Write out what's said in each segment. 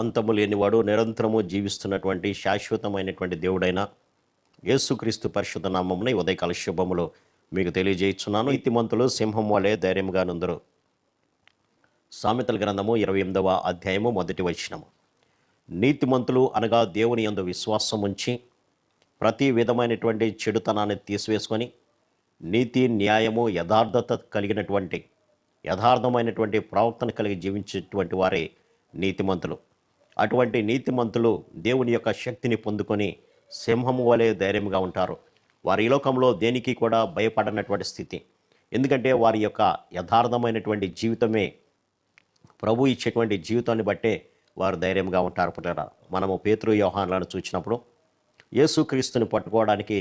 అంతము లేనివాడు నిరంతరము జీవిస్తున్నటువంటి శాశ్వతమైనటువంటి దేవుడైన యేసుక్రీస్తు పరిశుద్ధ నామమున ఉదయకాల శుభములు మీకు తెలియజేస్తున్నాను ఇతిమంతులు సింహం వలె ధైర్యంగా నుందరు. సామెతల గ్రంథము ఇరవై ఎనిమిదవ అధ్యాయము మొదటి వచనము. నీతిమంతులు అనగా దేవుని యందు విశ్వాసం ఉంచి ప్రతి విధమైనటువంటి చెడుతనాన్ని తీసివేసుకొని నీతి న్యాయము యథార్థత కలిగినటువంటి యథార్థమైనటువంటి ప్రవర్తన కలిగి జీవించేటువంటి వారే నీతిమంతులు. అటువంటి నీతిమంతులు దేవుని యొక్క శక్తిని పొందుకొని సింహము వలె ధైర్యంగా ఉంటారు. వారి లోకంలో దేనికి కూడా భయపడనటువంటి స్థితి. ఎందుకంటే వారి యొక్క యథార్థమైనటువంటి జీవితమే ప్రభు ఇచ్చేటువంటి జీవితాన్ని బట్టే వారు ధైర్యంగా ఉంటారు పుట్టారా మనము పేతృ వ్యవహారాలను చూసినప్పుడు యేసుక్రీస్తుని పట్టుకోవడానికి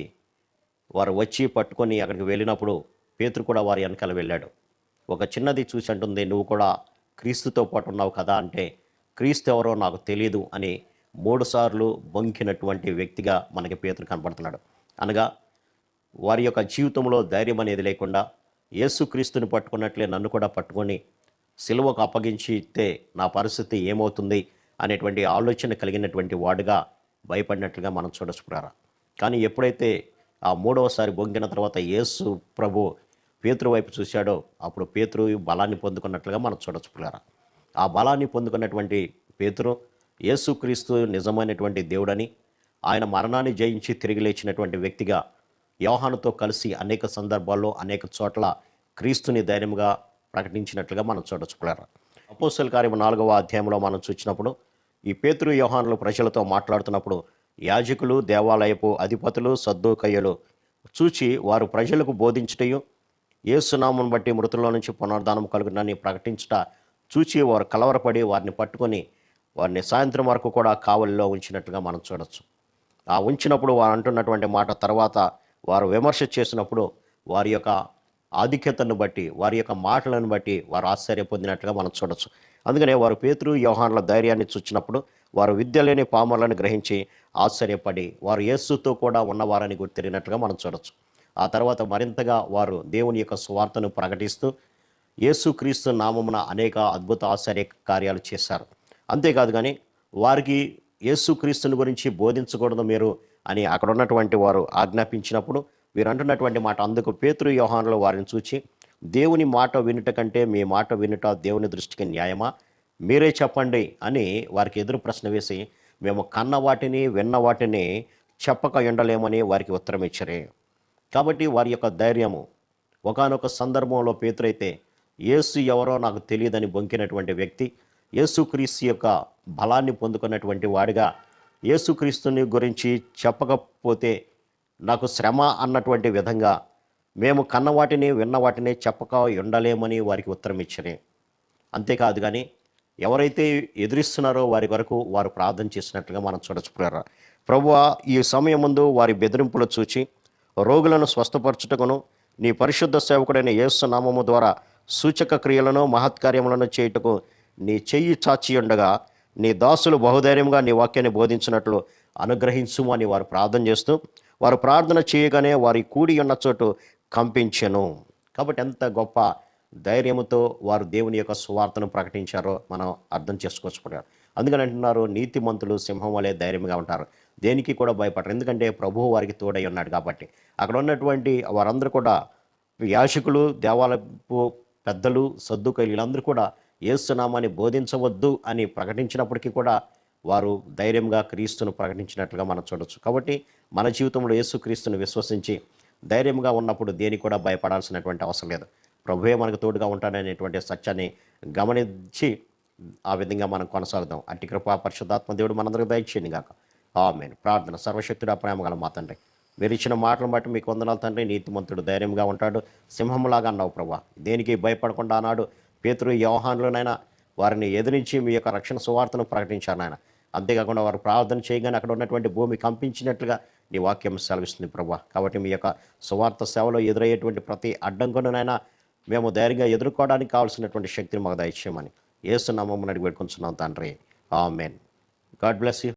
వారు వచ్చి పట్టుకొని అక్కడికి వెళ్ళినప్పుడు పేతురు కూడా వారి వెనకాల వెళ్ళాడు. ఒక చిన్నది చూసి అంటుంది నువ్వు కూడా క్రీస్తుతో పాటు ఉన్నావు కదా అంటే క్రీస్తు ఎవరో నాకు తెలియదు అని మూడుసార్లు బొంకినటువంటి వ్యక్తిగా మనకి పేతులు కనపడుతున్నాడు అనగా వారి యొక్క జీవితంలో ధైర్యం అనేది లేకుండా యేసుక్రీస్తుని పట్టుకున్నట్లే నన్ను కూడా పట్టుకొని సిలువకు అప్పగించి ఇస్తే నా పరిస్థితి ఏమవుతుంది అనేటువంటి ఆలోచన కలిగినటువంటి వాడుగా భయపడినట్లుగా మనం చూడసుకురారా కానీ ఎప్పుడైతే ఆ మూడవసారి బొంగిన తర్వాత యేసు ప్రభు పేతురు వైపు చూశాడో అప్పుడు పేతురు బలాన్ని పొందుకున్నట్లుగా మనం చూడచుకురారా ఆ బలాన్ని పొందుకున్నటువంటి పేతురు యేసుక్రీస్తు నిజమైనటువంటి దేవుడని ఆయన మరణాన్ని జయించి తిరిగి లేచినటువంటి వ్యక్తిగా యోహానుతో కలిసి అనేక సందర్భాల్లో అనేక చోట్ల క్రీస్తుని ధైర్యంగా ప్రకటించినట్లుగా మనం చూడచుకున్నారు అపోసల్ కార్యం నాలుగవ అధ్యాయంలో మనం చూసినప్పుడు ఈ పేతురు యోహానులు ప్రజలతో మాట్లాడుతున్నప్పుడు యాజకులు దేవాలయపు అధిపతులు సద్దోకయ్యలు చూచి వారు ప్రజలకు బోధించుటయు ఏసునామం బట్టి మృతుల్లో నుంచి పునర్ధానం కలుగునని ప్రకటించట చూచి వారు కలవరపడి వారిని పట్టుకొని వారిని సాయంత్రం వరకు కూడా కావలిలో ఉంచినట్టుగా మనం చూడొచ్చు. ఆ ఉంచినప్పుడు వారు అంటున్నటువంటి మాట తర్వాత వారు విమర్శ చేసినప్పుడు వారి యొక్క ఆధిక్యతను బట్టి వారి యొక్క మాటలను బట్టి వారు ఆశ్చర్య పొందినట్లుగా మనం చూడొచ్చు. అందుకనే వారు పేతురు వ్యవహారాల ధైర్యాన్ని చూచినప్పుడు వారు విద్య లేని పామర్లను గ్రహించి ఆశ్చర్యపడి వారు యేసుతో కూడా ఉన్నవారని గుర్తిరిగినట్లుగా మనం చూడొచ్చు. ఆ తర్వాత మరింతగా వారు దేవుని యొక్క సువార్తను ప్రకటిస్తూ యేసుక్రీస్తు నామమున అనేక అద్భుత ఆశ్చర్య కార్యాలు చేశారు. అంతేకాదు కానీ వారికి యేసుక్రీస్తుని గురించి బోధించకూడదు మీరు అని అక్కడ ఉన్నటువంటి వారు ఆజ్ఞాపించినప్పుడు వీరు అంటున్నటువంటి మాట అందుకు పేతురు వ్యవహారంలో వారిని చూచి దేవుని మాట వినుట కంటే మీ మాట వినుట దేవుని దృష్టికి న్యాయమా? మీరే చెప్పండి అని వారికి ఎదురు ప్రశ్న వేసి మేము కన్న వాటిని విన్న వాటిని చెప్పక ఉండలేమని వారికి ఉత్తరం ఇచ్చరే కాబట్టి వారి యొక్క ధైర్యము ఒకానొక సందర్భంలో పేతురైతే యేసు ఎవరో నాకు తెలియదని బొంకినటువంటి వ్యక్తి యేసుక్రీస్తు యొక్క బలాన్ని పొందుకున్నటువంటి వాడిగా యేసుక్రీస్తుని గురించి చెప్పకపోతే నాకు శ్రమ అన్నటువంటి విధంగా మేము కన్న వాటిని విన్న వాటిని చెప్పక ఉండలేమని వారికి ఉత్తరం ఇచ్చరే అంతేకాదు కానీ ఎవరైతే ఎదురిస్తున్నారో వారి వరకు వారు ప్రార్థన చేసినట్లుగా మనం చూడచుకున్నారు ప్రభు ఈ సమయం ముందు వారి బెదిరింపులు చూచి రోగులను స్వస్థపరచుటకును నీ పరిశుద్ధ సేవకుడైన యేసు నామము ద్వారా సూచక క్రియలను మహత్కార్యములను చేయుటకు నీ చెయ్యి చాచి ఉండగా నీ దాసులు బహుధైర్యంగా నీ వాక్యాన్ని బోధించినట్లు అనుగ్రహించుము అని వారు ప్రార్థన చేస్తూ వారు ప్రార్థన చేయగానే వారి కూడి ఉన్న చోటు కంపించెను. కాబట్టి ఎంత గొప్ప ధైర్యముతో వారు దేవుని యొక్క సువార్తను ప్రకటించారో మనం అర్థం చేసుకోవచ్చు అందుకని అంటున్నారు నీతిమంతులు సింహం వలె ధైర్యంగా ఉంటారు. దేనికి కూడా భయపడరు. ఎందుకంటే ప్రభువు వారికి తోడై ఉన్నాడు కాబట్టి. అక్కడ ఉన్నటువంటి వారందరూ కూడా యాశకులు దేవాలయపు పెద్దలు సర్దుకైలు వీళ్ళందరూ కూడా ఏసునామాన్ని బోధించవద్దు అని ప్రకటించినప్పటికీ కూడా వారు ధైర్యంగా క్రీస్తును ప్రకటించినట్లుగా మనం చూడొచ్చు. కాబట్టి మన జీవితంలో యేసుక్రీస్తును విశ్వసించి ధైర్యంగా ఉన్నప్పుడు దేనికి కూడా భయపడాల్సినటువంటి అవసరం లేదు. ప్రభువే మనకు తోడుగా ఉంటాడనేటువంటి సత్యాన్ని గమనించి ఆ విధంగా మనం కొనసాగుదాం. అట్టి కృపా పరిశుద్ధాత్మ దేవుడు మనందరికి దయచేయండి గాక. ఆమెన్. ప్రార్థన సర్వశక్తుడు ప్రేమ గల మా తండ్రి. మీరు ఇచ్చిన మాటలను బట్టి మీకు వందనాలు తండ్రి. నీతిమంతుడు ధైర్యంగా ఉంటాడు. సింహంలాగా అన్నావు ప్రభా. దేనికి భయపడకుండా అన్నాడు. పేతురు వ్యవహాన్లోనైనా వారిని ఎదిరించి మీ యొక్క రక్షణ సువార్తను ప్రకటించాను నాయన. అంతేకాకుండా వారు ప్రార్థన చేయగానే అక్కడ ఉన్నటువంటి భూమి కంపించినట్లుగా నీ వాక్యం సెలవిస్తుంది ప్రభా. కాబట్టి మీ యొక్క సువార్త సేవలో ఎదురయ్యేటువంటి ప్రతి అడ్డంకునైనా మేము ధైర్యంగా ఎదుర్కోవడానికి కావాల్సినటువంటి శక్తిని మాకు దయచేయమని ఏసునామం అడిగి పెట్టుకుంటున్నాం తండ్రి. ఆమెన్. God bless you.